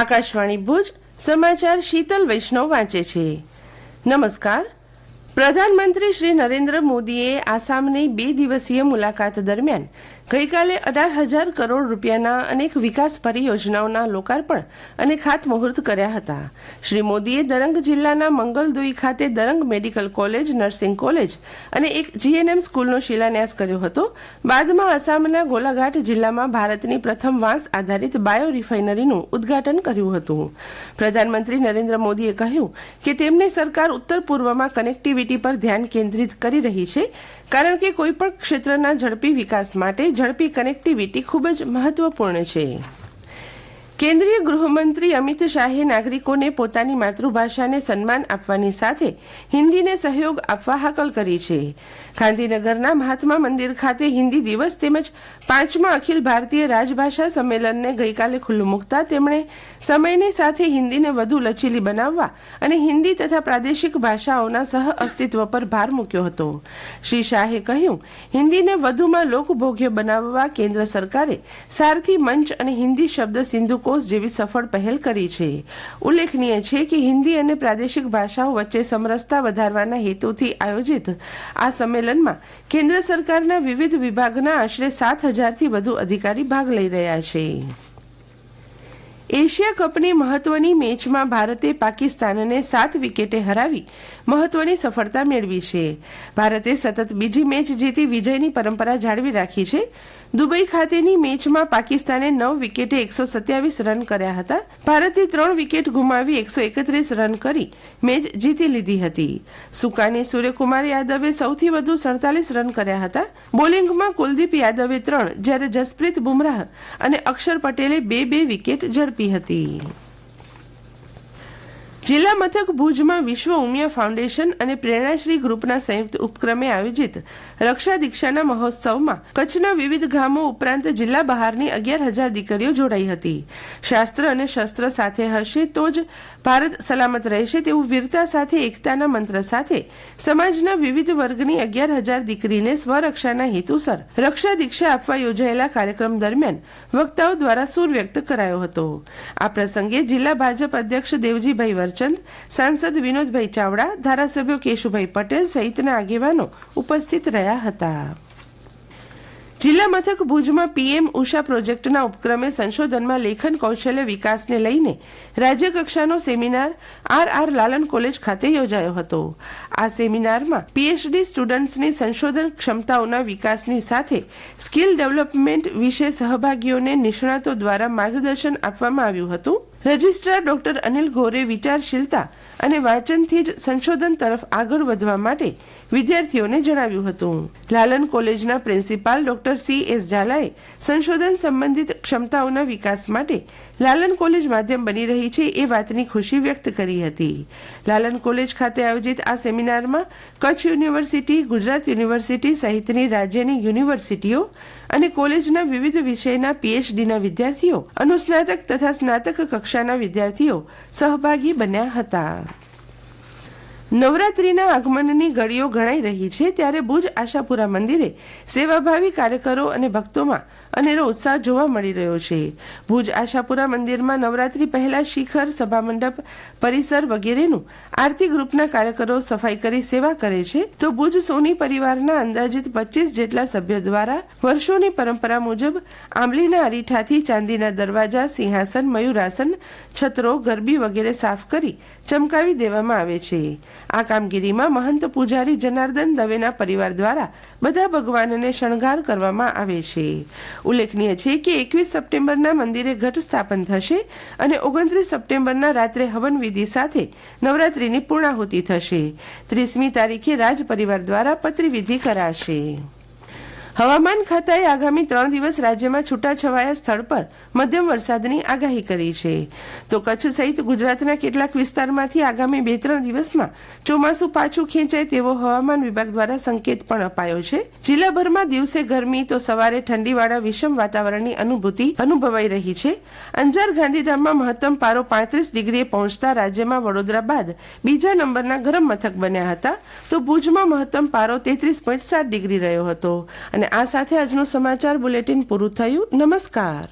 આકાશવાણી ભુજ, સમાચાર શીતલ વૈષ્ણવ વાંચે છે. નમસ્કાર. પ્રધાનમંત્રી શ્રી નરેન્દ્ર મોદીએ આસામની બે દિવસીય મુલાકાત દરમિયાન ગઈકાલે અઢાર હજાર કરોડ રૂપિયાના અનેક વિકાસ પરિયોજનાઓના લોકાર્પણ અને ખાતમુહૂર્ત કર્યા હતા. શ્રી મોદીએ દરંગ જિલ્લાના મંગલદુઈ ખાતે Darrang medical college, nursing college અને એક જીએનએમ સ્કૂલનો શિલાન્યાસ કર્યો હતો. બાદમાં આસામના ગોલાઘાટ જિલ્લામાં ભારતની પ્રથમ વાંસ આધારિત બાયો રિફાઇનરીનું ઉદ્ઘાટન કર્યું હતું. પ્રધાનમંત્રી નરેન્દ્ર મોદીએ કહ્યું કે તેમની સરકાર ઉત્તર પૂર્વમાં કનેક્ટિવિટી પર ધ્યાન કેન્દ્રિત કરી રહી છે, કારણ કે કોઈપણ ક્ષેત્રના ઝડપી વિકાસ માટે ઝડપી કનેક્ટિવિટી ખૂબ જ મહત્વપૂર્ણ છે. કેન્દ્રીય ગૃહમંત્રી અમિત શાહે નાગરિકોને પોતાની માતૃભાષાને સન્માન આપવાની સાથે હિન્દીને સહયોગ આપવા હાકલ કરી છે. ગાંધીનગરના મહાત્મા મંદિર ખાતે હિન્દી દિવસ તેમજ પાંચમા અખિલ ભારતીય રાજભાષા સંમેલનને ગઈકાલે ખુલ્લું મૂકતા તેમણે સમયની સાથે હિન્દીને વધુ લચીલી બનાવવા અને હિન્દી તથા પ્રાદેશિક ભાષાઓના સહ અસ્તિત્વ પર ભાર મૂક્યો હતો. શ્રી શાહે કહ્યું, હિન્દીને વધુમાં લોકભોગ્ય બનાવવા કેન્દ્ર સરકારે સારથી મંચ અને હિન્દી શબ્દ સિંધુ કોષ જેવી સફળ પહેલ કરી છે. ઉલ્લેખનીય છે કે હિન્દી અને પ્રાદેશિક ભાષાઓ વચ્ચે સમરસતા વધારવાના હેતુથી આયોજિત આ સંમેલનમાં કેન્દ્ર સરકારના વિવિધ વિભાગના આશરે સાત હજારથી વધુ અધિકારી ભાગ લઈ રહ્યા છે. એશિયા કપની મહત્વની મેચમાં ભારતે પાકિસ્તાનને સાત વિકેટે હરાવી મહત્વની સફળતા મેળવી છે. ભારતે સતત બીજી મેચ જીતી વિજયની પરંપરા જાળવી રાખી છે. દુબઈ ખાતેની મેચમાં પાકિસ્તાને નવ વિકેટે એકસો સત્યાવીસ રન કર્યા હતા. ભારતે ત્રણ વિકેટ ગુમાવી એકસો એકત્રીસ રન કરી મેચ જીતી લીધી હતી. સુકાની સૂર્યકુમાર યાદવે સૌથી વધુ સડતાલીસ રન કર્યા હતા. બોલિંગમાં કુલદીપ યાદવે ત્રણ, જ્યારે જસપ્રીત બુમરાહ અને અક્ષર પટેલે બે બે વિકેટ ઝડપી હતી. જિલ્લા મથક ભુજમાં વિશ્વ ઉમિયા ફાઉન્ડેશન અને પ્રેરણાશ્રી ગ્રુપના સંયુક્ત ઉપક્રમે આયોજિત રક્ષા દીક્ષાના મહોત્સવમાં કચ્છના વિવિધ ગામો ઉપરાંત જિલ્લા બહારની અગિયાર હજાર દીકરીઓ જોડાઈ હતી. શાસ્ત્ર અને શસ્ત્ર સાથે હશે તો જ ભારત સલામત રહેશે તેવું વીરતા સાથે, એકતાના મંત્ર સાથે સમાજના વિવિધ વર્ગની અગિયાર હજાર દીકરીને સ્વરક્ષાના હેતુસર રક્ષા દીક્ષા આપવા યોજાયેલા કાર્યક્રમ દરમિયાન વક્તાઓ દ્વારા સુર વ્યક્ત કરાયો હતો. આ પ્રસંગે જિલ્લા ભાજપ અધ્યક્ષ દેવજીભાઈ વરચંદ સાંસદ વિનોદભાઈ ચાવડા, ધારાસભ્યો કેશુભાઈ પટેલ સહિતના આગેવાનો ઉપસ્થિત રહ્યા હતા. જિલ્લા મથક ભુજમાં પીએમ ઉષા પ્રોજેક્ટના ઉપક્રમે સંશોધનમાં લેખન કૌશલ્ય વિકાસને લઈને રાજ્યકક્ષાનો seminar R R Lalan college ખાતે યોજાયો હતો. આ સેમિનારમાં પીએચડી સ્ટુડન્ટ્સની સંશોધન ક્ષમતાઓના વિકાસની સાથે સ્કિલ ડેવલપમેન્ટ વિશે સહભાગીઓને નિષ્ણાતો દ્વારા માર્ગદર્શન આપવામાં આવ્યું હતું. રજિસ્ટ્રાર ડોક્ટર અનિલ ગોરે વિચારશીલતા અને વાંચનથી જ સંશોધન તરફ આગળ વધવા માટે વિદ્યાર્થીઓને જણાવ્યું હતું. લાલન કોલેજના પ્રિન્સિપાલ ડોક્ટર સી એસ ઝાલાએ સંશોધન સંબંધિત ક્ષમતાઓના વિકાસ માટે લાલન કોલેજ માધ્યમ બની રહી છે એ વાતની ખુશી વ્યક્ત કરી હતી. લાલન કોલેજ ખાતે આયોજિત આ સેમિનારમાં કચ્છ યુનિવર્સિટી, ગુજરાત યુનિવર્સિટી સહિતની રાજ્યની યુનિવર્સિટીઓ અને કોલેજના વિવિધ વિષયના પીએચડીના વિદ્યાર્થીઓ અનુસ્નાતક તથા સ્નાતક કક્ષાના વિદ્યાર્થીઓ સહભાગી બન્યા હતા. નવરાત્રીના આગમનની ઘડીઓ ગણાઈ રહી છે ત્યારે ભુજ આશાપુરા મંદિરે સેવાભાવી કાર્યકરો અને ભક્તોમાં અનેરો ઉત્સાહ જોવા મળી રહ્યો છે. ભુજ આશાપુરા મંદિરમાં નવરાત્રી પહેલા શિખર, સભામંડપ, પરિસર વગેરેનું આરતી ગ્રુપના કાર્યકરો સફાઈ કરી સેવા કરે છે. તો ભુજ સોની પરિવારના અંદાજિત પચીસ જેટલા સભ્યો દ્વારા વર્ષોની પરંપરા મુજબ આંબલીના અરીઠાથી ચાંદીના દરવાજા, સિંહાસન, મયુરાસન, છત્રો, ગરબી વગેરે સાફ કરી ચમકાવી દેવામાં આવે છે. આ કામગીરીમાં મહંત પૂજારી જનાર્દન દવેના પરિવાર દ્વારા બધા ભગવાનને શણગાર કરવામાં આવે છે. ઉલ્લેખનીય છે કે એકવીસ સપ્ટેમ્બરના મંદિરે ઘટ સ્થાપન થશે અને ઓગણત્રીસ સપ્ટેમ્બરના રાત્રે હવન વિધિ સાથે નવરાત્રીની પૂર્ણાહુતિ થશે. ત્રીસમી તારીખે રાજ પરિવાર દ્વારા પત્રિવિધિ કરાશે. હવામાન ખાતાએ આગામી ત્રણ દિવસ રાજ્યમાં છૂટાછવાયા સ્થળ પર મધ્યમ વરસાદની આગાહી કરી છે. તો કચ્છ સહિત ગુજરાતના કેટલાક વિસ્તારમાંથી આગામી બે ત્રણ દિવસમાં ચોમાસું પાછું ખેંચાય તેવો હવામાન વિભાગ દ્વારા સંકેત પણ અપાયો છે. જિલ્લાભરમાં દિવસે ગરમી તો સવારે ઠંડીવાળા વિષમ વાતાવરણની અનુભૂતિ અનુભવાઈ રહી છે. અંજાર ગાંધીધામમાં મહત્તમ પારો પાંત્રીસ ડિગ્રીએ પહોંચતા રાજ્યમાં વડોદરા બાદ બીજા નંબરના ગરમ મથક બન્યા હતા. તો ભુજમાં મહત્તમ પારો તેત્રીસ પોઈન્ટ સાત ડિગ્રી રહ્યો હતો. અને આ સાથે આજનું સમાચાર બુલેટિન પૂરું થયું. નમસ્કાર.